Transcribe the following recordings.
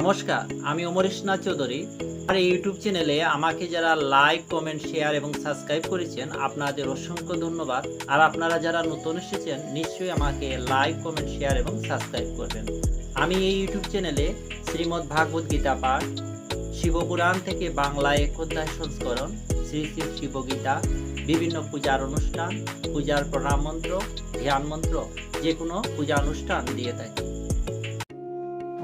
নমস্কার, আমি অমর ইসনাথ চৌধুরী আর ইউটিউব চ্যানেলে আমাকে যারা লাইক, কমেন্ট, শেয়ার এবং সাবস্ক্রাইব করেছেন, আপনাদের অসংখ্য ধন্যবাদ। আর আপনারা যারা নতুন এসেছেন, নিশ্চয়ই আমাকে লাইক, কমেন্ট, শেয়ার এবং সাবস্ক্রাইব করবেন। আমি এই ইউটিউব চ্যানেলে শ্রীমদ্ ভাগবত গীতা পাঠ, শিবপুরাণ থেকে বাংলায় এক অধ্যায় সংস্করণ, শ্রী শ্রী শিবগীতা, বিভিন্ন পূজার অনুষ্ঠান, পূজার প্রণাম মন্ত্র, ধ্যান মন্ত্র যে কোনো পূজা অনুষ্ঠান দিয়ে থাকি।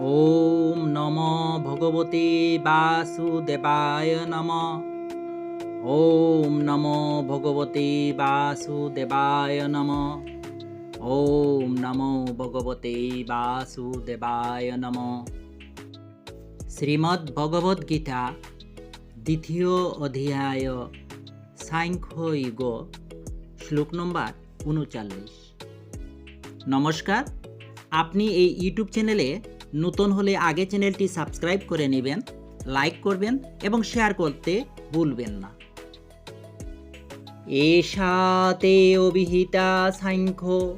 ওম নম ভগবতে বাসুদেবায় নম। ওম নম ভগবতে বাসুদেবায় নম। ওম নমো ভগবতে বাসুদেবায় নম। শ্রীমদ্ ভগবদ গীতা, দ্বিতীয় অধ্যায় সাংখ্য যুগ শ্লোক নম্বর উনচল্লিশ। নমস্কার, আপনি এই ইউটিউব চ্যানেলে নতুন হলে আগে চ্যানেলটি সাবস্ক্রাইব করে নেবেন, লাইক করবেন এবং শেয়ার করতে ভুলবেন না। এষা তে অভিহিতা সাংখ্য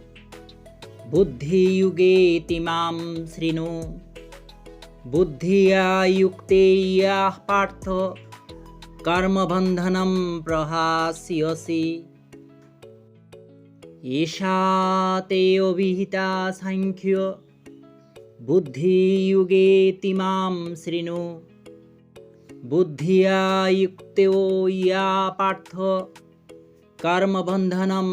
বুদ্ধিযুগে তিমাম শৃণু বুদ্ধিয়া যুক্তে ইয়াহ পার্থ, কর্মবন্ধনম প্রহাস্যসি। এষা তে অভিহিতা সাংখ্য বুদ্ধিযুগে তিমাম শৃণু বুদ্ধিয়া যুক্তেও ইয়া পার্থ কর্মবন্ধনম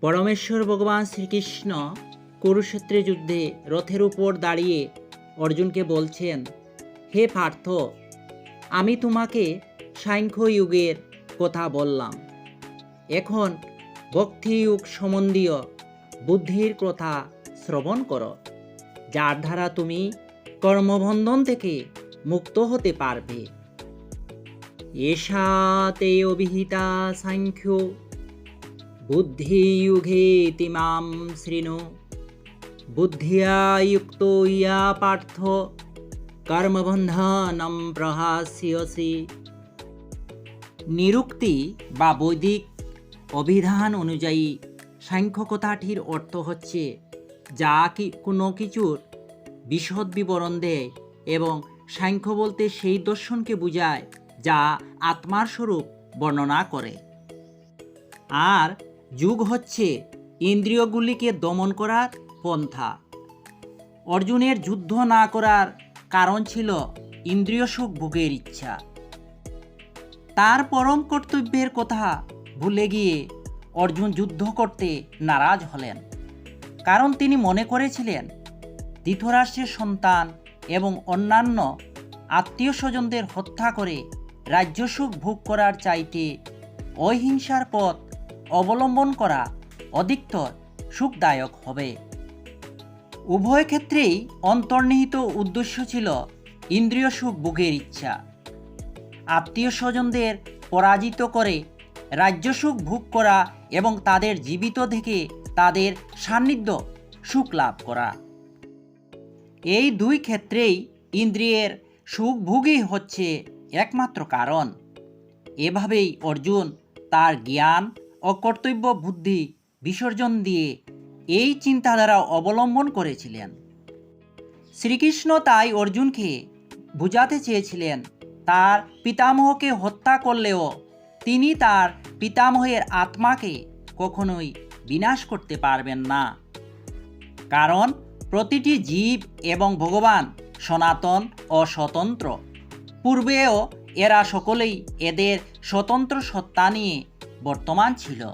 পরমেশ্বর ভগবান শ্রীকৃষ্ণ কুরুক্ষেত্রে যুদ্ধে রথের উপর দাঁড়িয়ে অর্জুনকে বলছেন, হে পার্থ, আমি তোমাকে সাংখ্য যুগের কথা বললাম। এখন ভক্তিযুগ সম্বন্ধীয় বুদ্ধির কথা শ্রবণ করো, যার দ্বারা তুমি কর্মবন্ধন থেকে মুক্ত হতে পারবে। এষা তে অভিহিতা সাংখ্য, বুদ্ধিযুগে তিমাম শৃণু বুদ্ধিয়া ইয়া পার্থ, কর্মবন্ধনম প্রহাস্যসি। নিরুক্তি বা বৈদিক অভিধান অনুযায়ী সাংখ্য কথাটির অর্থ হচ্ছে যা কি কোনো কিছুর বিশদ বিবরণ দেয় এবং সাংখ্য বলতে সেই দর্শনকে বোঝায় যা আত্মার স্বরূপ বর্ণনা করে। আর যুগ হচ্ছে ইন্দ্রিয়গুলিকে দমন করার পন্থা। অর্জুনের যুদ্ধ না করার কারণ ছিল ইন্দ্রিয় সুখ ভোগের ইচ্ছা। তার পরম কর্তব্যের কথা ভুলে গিয়ে অর্জুন যুদ্ধ করতে নারাজ হলেন। কারণ তিনি মনে করেছিলেন, ধৃতরাষ্ট্রের সন্তান এবং অন্যান্য আত্মীয় স্বজনদের হত্যা করে রাজ্যসুখ ভোগ করার চাইতে অহিংসার পথ অবলম্বন করা অধিকতর সুখদায়ক হবে। উভয় ক্ষেত্রেই অন্তর্নিহিত উদ্দেশ্য ছিল ইন্দ্রিয় সুখ ভোগের ইচ্ছা। আত্মীয় স্বজনদের পরাজিত করে রাজ্যসুখ ভোগ করা এবং তাদের জীবিত থেকে তাদের সান্নিধ্য সুখ লাভ করা। এই দুই ক্ষেত্রেই ইন্দ্রিয়ের সুখ ভোগই হচ্ছে একমাত্র কারণ। এভাবেই অর্জুন তার জ্ঞান ও কর্তব্য বুদ্ধি বিসর্জন দিয়ে এই চিন্তাধারা অবলম্বন করেছিলেন। শ্রীকৃষ্ণ তাই অর্জুনকে বুঝাতে চেয়েছিলেন, তার পিতামহকে হত্যা করলেও তিনি তার পিতামহের আত্মাকে কখনোই বিনাশ করতে পারবেন না। কারণ প্রতিটি জীব এবং ভগবান সনাতন ও স্বতন্ত্র। পূর্বেও এরা সকলেই এদের স্বতন্ত্র সত্তা নিয়ে বর্তমান ছিল।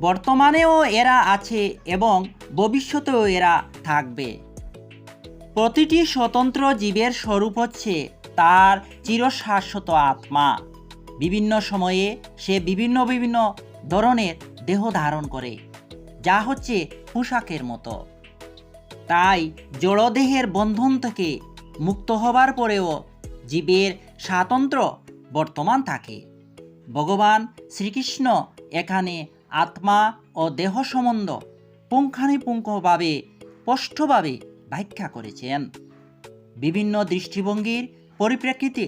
বর্তমানেও এরা আছে এবং ভবিষ্যতেও এরা থাকবে। প্রতিটি স্বতন্ত্র জীবের স্বরূপ হচ্ছে তার চিরশাশ্বত আত্মা। বিভিন্ন সময়ে সে বিভিন্ন বিভিন্ন ধরনের দেহ ধারণ করে, যা হচ্ছে পোশাকের মতো। তাই জড়দেহের বন্ধন থেকে মুক্ত হবার পরেও জীবের স্বাতন্ত্র্য বর্তমান থাকে। ভগবান শ্রীকৃষ্ণ এখানে আত্মা ও দেহ সম্বন্ধ পুঙ্খানুপুঙ্খভাবে, স্পষ্টভাবে ব্যাখ্যা করেছেন। বিভিন্ন দৃষ্টিভঙ্গির পরিপ্রেক্ষিতে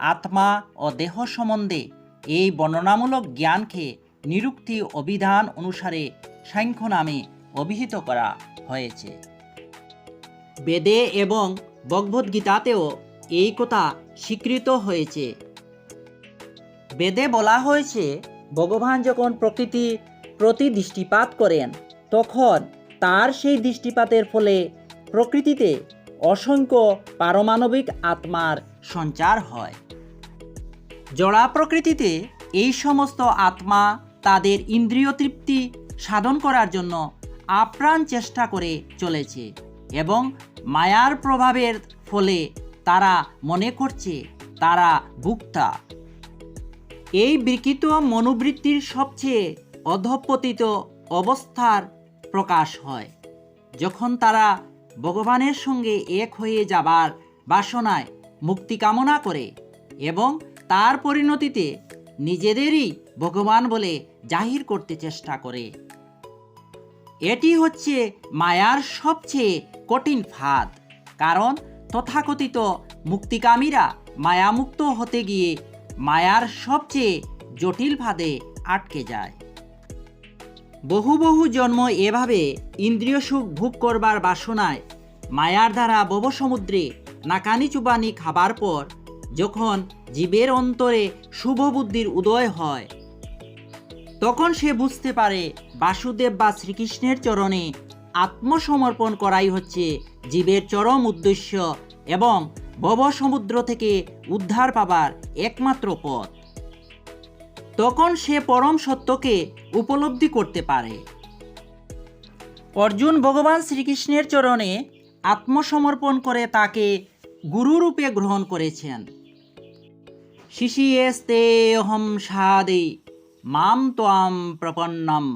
আত্মা ও দেহ সম্বন্ধে এই বর্ণনামূলক জ্ঞানকে নিরুক্তি অভিধান অনুসারে সাংখ্য নামে অভিহিত করা হয়েছে। বেদে এবং ভগবদ্গীতাতেও এই কথা স্বীকৃত হয়েছে। বেদে বলা হয়েছে, ভগবান যখন প্রকৃতি প্রতি দৃষ্টিপাত করেন, তখন তার সেই দৃষ্টিপাতের ফলে প্রকৃতিতে অসংখ্য পারমাণবিক আত্মার সঞ্চার হয়। জড়া প্রকৃতিতে এই সমস্ত আত্মা তাদের ইন্দ্রিয় তৃপ্তি সাধন করার জন্য আপ্রাণ চেষ্টা করে চলেছে এবং মায়ার প্রভাবের ফলে তারা মনে করছে তারা ভুক্তা এই বিকৃত মনোবৃত্তির সবচেয়ে অধপতিত অবস্থার প্রকাশ হয়। যখন তারা ভগবানের সঙ্গে এক হয়ে যাবার বাসনায় মুক্তি কামনা করে এবং তার পরিণতিতে নিজেদেরই ভগবান বলে জাহির করতে চেষ্টা করে। এটি হচ্ছে মায়ার সবচেয়ে কঠিন ফাঁদ, কারণ তথাকথিত মুক্তিকামীরা মায়ামুক্ত হতে গিয়ে মায়ার সবচেয়ে জটিল ফাঁদে আটকে যায়। বহু বহু জন্ম এভাবে ইন্দ্রিয় সুখ ভোগ করবার বাসনায় মায়ার দ্বারা সমুদ্রে নাকানি চুবানি খাবার পর যখন জীবের অন্তরে শুভ বুদ্ধির উদয় হয়, তখন সে বুঝতে পারে বাসুদেব বা শ্রীকৃষ্ণের চরণে আত্মসমর্পণ করাই হচ্ছে জীবের চরম উদ্দেশ্য এবং ভব সমুদ্র থেকে উদ্ধার পাবার একমাত্র পথ। তখন সে পরম সত্যকে উপলব্ধি করতে পারে। অর্জুন ভগবান শ্রীকৃষ্ণের চরণে আত্মসমর্পণ করে তাকে গুরুরূপে গ্রহণ করেছেন। শিশিয়েস্তে অহম সাদে মাম তোয়াম প্রপন্নম।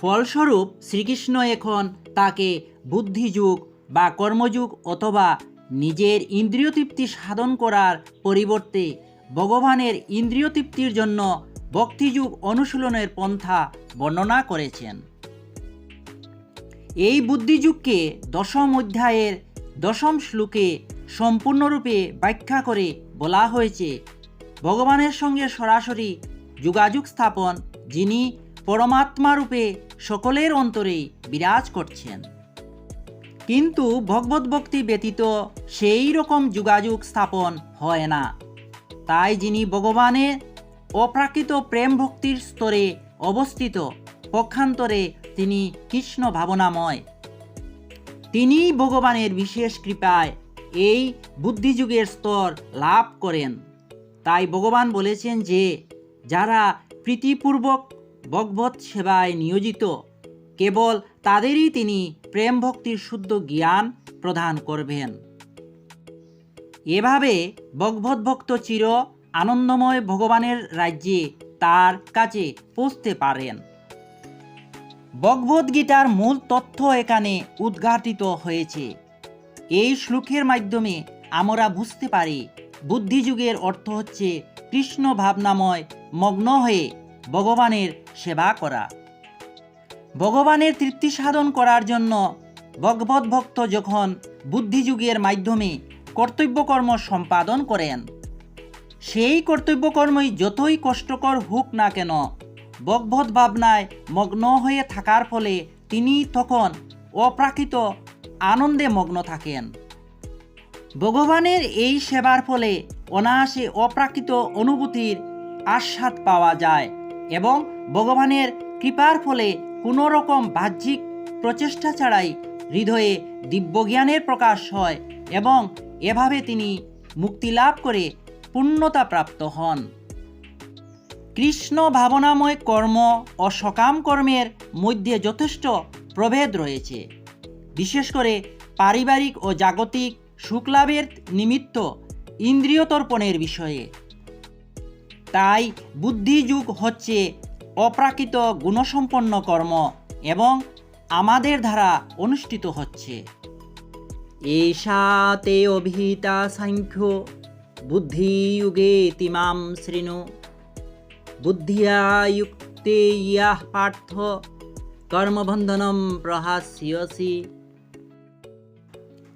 ফলস্বরূপ শ্রীকৃষ্ণ এখন তাকে বুদ্ধিযুগ বা কর্মযুগ অথবা নিজের ইন্দ্রিয় তৃপ্তি সাধন করার পরিবর্তে ভগবানের ইন্দ্রিয় তৃপ্তির জন্য ভক্তিযুগ অনুশীলনের পন্থা বর্ণনা করেছেন। এই বুদ্ধিযুগকে দশম অধ্যায়ের দশম শ্লোকে সম্পূর্ণরূপে ব্যাখ্যা করে বলা হয়েছে, ভগবানের সঙ্গে সরাসরি যোগাযোগ স্থাপন যিনি পরমাত্মা রূপে সকলের অন্তরে বিরাজ করছেন। কিন্তু ভগবত ভক্তি ব্যতীত সেই রকম যোগাযোগ স্থাপন হয় না। তাই যিনি ভগবানের অপ্রাকৃত প্রেম ভক্তির স্তরে অবস্থিত, পক্ষান্তরে তিনি কৃষ্ণ ভাবনাময়। তিনি ভগবানের বিশেষ কৃপায় এই বুদ্ধিযুগের স্তর লাভ করেন। তাই ভগবান বলেছেন যে, যারা প্রীতিপূর্বক ভগবত সেবায় নিয়োজিত, কেবল তাদেরই তিনি প্রেম ভক্তির শুদ্ধ জ্ঞান প্রদান করবেন। এভাবে ভগবত ভক্ত চির আনন্দময় ভগবানের রাজ্যে তার কাছে পৌঁছতে পারেন। ভগবদ গীতার মূল তথ্য এখানে উদ্ঘাটিত হয়েছে। এই শ্লোকের মাধ্যমে আমরা বুঝতে পারি, বুদ্ধিযুগের অর্থ হচ্ছে কৃষ্ণ ভাবনাময় মগ্ন হয়ে ভগবানের সেবা করা। ভগবানের তৃপ্তি সাধন করার জন্য ভগবত ভক্ত যখন বুদ্ধিযুগের মাধ্যমে কর্তব্যকর্ম সম্পাদন করেন, সেই কর্তব্যকর্মই যতই কষ্টকর হোক না কেন ভগবত ভাবনায় মগ্ন হয়ে থাকার ফলে তিনি তখন অপ্রাকৃত আনন্দে মগ্ন থাকেন। ভগবানের এই সেবার ফলে অনায়াসে অপ্রাকৃত অনুভূতির আস্বাদ পাওয়া যায় এবং ভগবানের কৃপার ফলে কোনো রকম বাহ্যিক প্রচেষ্টা ছাড়াই হৃদয়ে দিব্যজ্ঞানের প্রকাশ হয় এবং এভাবে তিনি মুক্তি লাভ করে পূর্ণতা প্রাপ্ত হন। কৃষ্ণ ভাবনাময় কর্ম ও সকাম কর্মের মধ্যে যথেষ্ট প্রভেদ রয়েছে। বিশেষ করে পারিবারিক ও জাগতিক সুখলাভের নিমিত্ত ইন্দ্রিয় তর্পণের বিষয়ে। তাই বুদ্ধিযুগ হচ্ছে অপ্রাকৃত গুণসম্পন্ন কর্ম এবং আমাদের দ্বারা অনুষ্ঠিত হচ্ছে। এষাতে অভিহিতা সাংখ্য বুদ্ধিযুগে তিমাম শৃণু। বুদ্ধিয়া ইয়াহ পার্থ কর্মবন্ধনম প্রহাস্যসি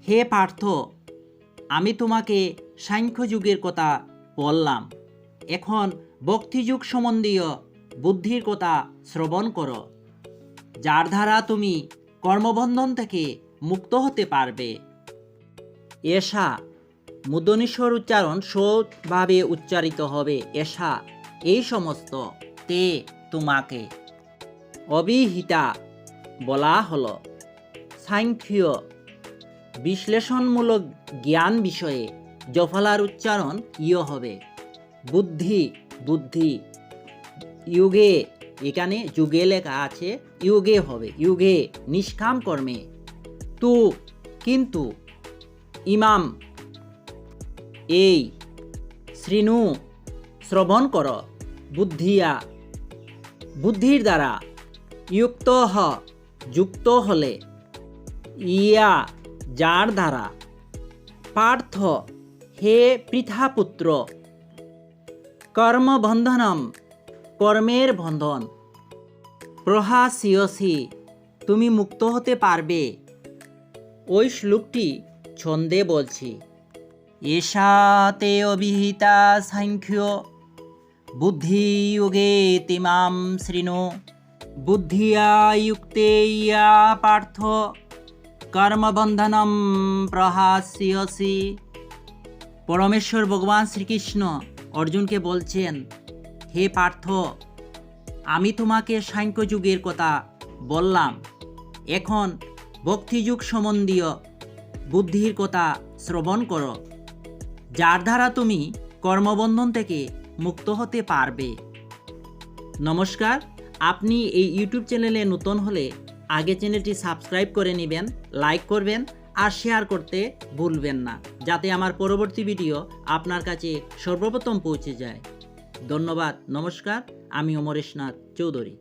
হে পার্থ আমি তোমাকে সাংখ্যযুগের কথা বললাম। এখন ভক্তিযুগ সম্বন্ধীয় বুদ্ধির কথা শ্রবণ করো, যার দ্বারা তুমি কর্মবন্ধন থেকে মুক্ত হতে পারবে। এশা মুদনিস্বর উচ্চারণ সৎভাবে উচ্চারিত হবে। এশা এই সমস্ত তে তোমাকে অবিহিতা বলা হলো। সাংখ্য বিশ্লেষণমূলক জ্ঞান বিষয়ে জফলার উচ্চারণ ইয় হবে। বুদ্ধি বুদ্ধি, ইউগে, এখানে যুগে লেখা আছে, ইউগে হবে, ইউগে, নিষ্কাম কর্মে। তু, কিন্তু, ইমাম, এই, শ্রীনু শ্রবণ কর। বুদ্ধিয়া। বুদ্ধির দ্বারা যুক্ত হ, যুক্ত হলে। ইয়া, যার দ্বারা। পার্থ, হে পৃথাপুত্র। কর্মবন্ধনম, কর্মের বন্ধন। প্রহাসিয়সি, তুমি মুক্ত হতে পারবে। ওই শ্লোকটি ছন্দে বলছি। এষাতে অভিহিতা সাংখ্য। বুদ্ধিযুগে তিমাম শৃণু বুদ্ধিয়া যুক্তে ইয়া পার্থ কর্মবন্ধনম প্রহাস্যসি পরমেশ্বর ভগবান শ্রীকৃষ্ণ অর্জুনকে বলছেন, হে পার্থ, আমি তোমাকে সাংখ্য যুগের কথা বললাম। এখন ভক্তিযুগ সম্বন্ধীয় বুদ্ধির কথা শ্রবণ করো। যার দ্বারা তুমি কর্মবন্ধন থেকে মুক্ত হতে পারবে। নমস্কার, আপনি এই ইউটিউব চ্যানেলে নতুন হলে আগে চ্যানেলটি সাবস্ক্রাইব করে নেবেন, লাইক করবেন আর শেয়ার করতে ভুলবেন না, যাতে আমার পরবর্তী ভিডিও আপনার কাছে সর্বপ্রথম পৌঁছে যায়। ধন্যবাদ, নমস্কার, আমি অমরেশনাথ চৌধুরী।